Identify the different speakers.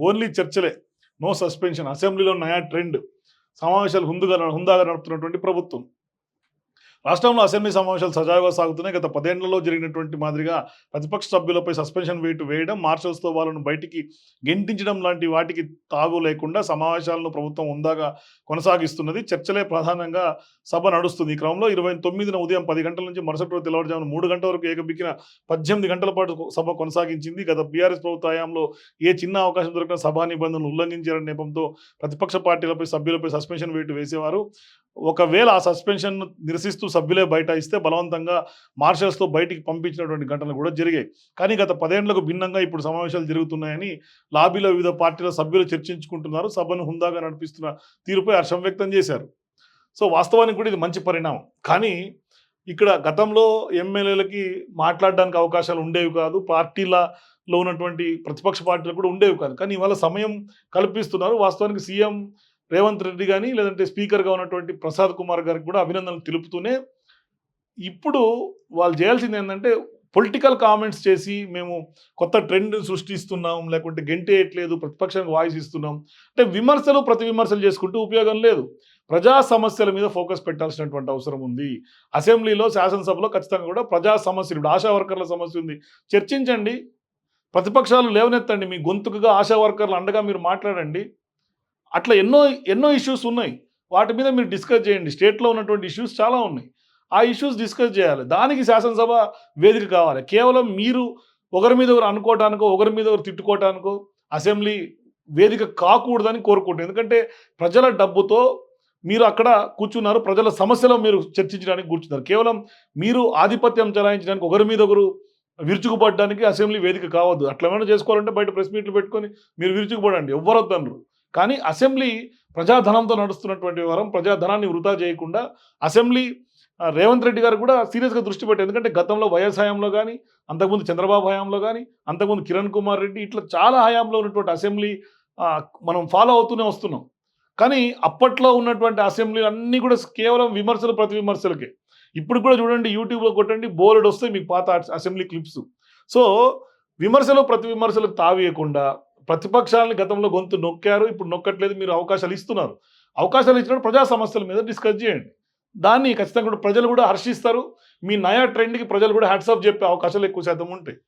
Speaker 1: Only చర్చలే. No suspension. అసెంబ్లీలో నయా trend. సమావేశాలు హుందుగా హుందాగా నడుపుతున్నటువంటి ప్రభుత్వం. రాష్ట్రంలో అసెంబ్లీ సమావేశాలు సజావుగా సాగుతున్నాయి. గత పదేళ్ళలో జరిగినటువంటి మాదిరిగా ప్రతిపక్ష సభ్యులపై సస్పెన్షన్ వేటు వేయడం మార్షల్స్తో వాళ్ళను బయటికి గెంటించడం లాంటి వాటికి తాగు లేకుండా సమావేశాలను ప్రభుత్వం ఉందాగా కొనసాగిస్తున్నది. చర్చలే ప్రధానంగా సభ నడుస్తుంది. ఈ క్రమంలో ఇరవై తొమ్మిదిన ఉదయం పది గంటల నుంచి మరుసటి రోజు తెల్లవారుజామున మూడు గంటల వరకు ఏకబిక్కిన పద్దెనిమిది గంటల పాటు సభ కొనసాగించింది. గత బీఆర్ఎస్ ప్రభుత్వ హయాంలో ఏ చిన్న అవకాశం దొరికిన సభా నిబంధనలు ఉల్లంఘించారనే నేపథ్యంతో ప్రతిపక్ష పార్టీలపై సభ్యులపై సస్పెన్షన్ వేటు వేసేవారు. ఒకవేళ ఆ సస్పెన్షన్ నిరసిస్తూ సభ్యులే బయట ఇస్తే బలవంతంగా మార్షల్స్తో బయటికి పంపించినటువంటి ఘటనలు కూడా జరిగాయి. కానీ గత పదేళ్ళకు భిన్నంగా ఇప్పుడు సమావేశాలు జరుగుతున్నాయని లాబీలో వివిధ పార్టీల సభ్యులు చర్చించుకుంటున్నారు. సభను హుందాగా నడిపిస్తున్న తీరుపై హర్షం వ్యక్తం చేశారు. సో వాస్తవానికి కూడా ఇది మంచి పరిణామం. కానీ ఇక్కడ గతంలో ఎమ్మెల్యేలకి మాట్లాడడానికి అవకాశాలు ఉండేవి కాదు. పార్టీలలో ఉన్నటువంటి ప్రతిపక్ష పార్టీలు కూడా ఉండేవి కాదు. కానీ ఇవాళ సమయం కల్పిస్తున్నారు. వాస్తవానికి సీఎం రేవంత్ రెడ్డి కానీ లేదంటే స్పీకర్గా ఉన్నటువంటి ప్రసాద్ కుమార్ గారికి కూడా అభినందనలు తెలుపుతూనే ఇప్పుడు వాళ్ళు చేయాల్సింది ఏంటంటే పొలిటికల్ కామెంట్స్ చేసి మేము కొత్త ట్రెండ్ సృష్టిస్తున్నాం లేకుంటే గెంటేయట్లేదు ప్రతిపక్షానికి వాయిస్ ఇస్తున్నాం. అంటే విమర్శలు ప్రతి విమర్శలు చేసుకుంటూ ఉపయోగం లేదు. ప్రజా సమస్యల మీద ఫోకస్ పెట్టాల్సినటువంటి అవసరం ఉంది. అసెంబ్లీలో శాసనసభలో ఖచ్చితంగా కూడా ప్రజా సమస్యలు ఇప్పుడు ఆశా వర్కర్ల సమస్య ఉంది. చర్చించండి. ప్రతిపక్షాలు లేవనెత్తండి. మీ గొంతుకుగా ఆశా వర్కర్లు అండగా మీరు మాట్లాడండి. అట్లా ఎన్నో ఎన్నో ఇష్యూస్ ఉన్నాయి. వాటి మీద మీరు డిస్కస్ చేయండి. స్టేట్లో ఉన్నటువంటి ఇష్యూస్ చాలా ఉన్నాయి. ఆ ఇష్యూస్ డిస్కస్ చేయాలి. దానికి శాసనసభ వేదిక కావాలి. కేవలం మీరు ఒకరి మీద ఒకరు అనుకోవటానికో ఒకరి మీద ఒకరు తిట్టుకోవటానికో అసెంబ్లీ వేదిక కాకూడదని కోరుకుంటుంది ఎందుకంటే ప్రజల డబ్బుతో మీరు అక్కడ కూర్చున్నారు. ప్రజల సమస్యలు మీరు చర్చించడానికి కూర్చున్నారు. కేవలం మీరు ఆధిపత్యం చెలాయించడానికి ఒకరి మీద ఒకరు విరుచుకుపడడానికి అసెంబ్లీ వేదిక కావద్దు. అట్లా ఏమైనా చేసుకోవాలంటే బయట ప్రెస్ మీట్లు పెట్టుకొని మీరు విరుచుకుపడండి. ఎవ్వరొద్దనరు కానీ అసెంబ్లీ ప్రజాధనంతో నడుస్తున్నటువంటి వ్యవహారం ప్రజాధనాన్ని వృధా చేయకుండా అసెంబ్లీ రేవంత్ రెడ్డి గారు కూడా సీరియస్గా దృష్టి పెట్టారు. ఎందుకంటే గతంలో వైఎస్ హయాంలో కానీ అంతకుముందు చంద్రబాబు హయాంలో కానీ అంతకుముందు కిరణ్ కుమార్ రెడ్డి ఇట్లా చాలా హయాంలో ఉన్నటువంటి అసెంబ్లీ మనం ఫాలో అవుతూనే వస్తున్నాం. కానీ అప్పట్లో ఉన్నటువంటి అసెంబ్లీ అన్నీ కూడా కేవలం విమర్శలు ప్రతి విమర్శలకే. ఇప్పుడు కూడా చూడండి యూట్యూబ్లో కొట్టండి బోర్డు వస్తే మీకు పాత అసెంబ్లీ క్లిప్స్. సో విమర్శలు ప్రతి విమర్శలకు తావేయకుండా ప్రతిపక్షాలను గతంలో గొంతు నొక్కారు ఇప్పుడు నొక్కట్లేదు మీరు అవకాశాలు ఇస్తున్నారు. అవకాశాలు ఇచ్చినప్పుడు ప్రజా సమస్యల మీద డిస్కస్ చేయండి. దాన్ని ఖచ్చితంగా కూడా ప్రజలు కూడా హర్షిస్తారు. మీ నయా ట్రెండ్కి ప్రజలు కూడా హ్యాట్సాప్ చెప్పే అవకాశాలు ఎక్కువ శాతం ఉంటాయి.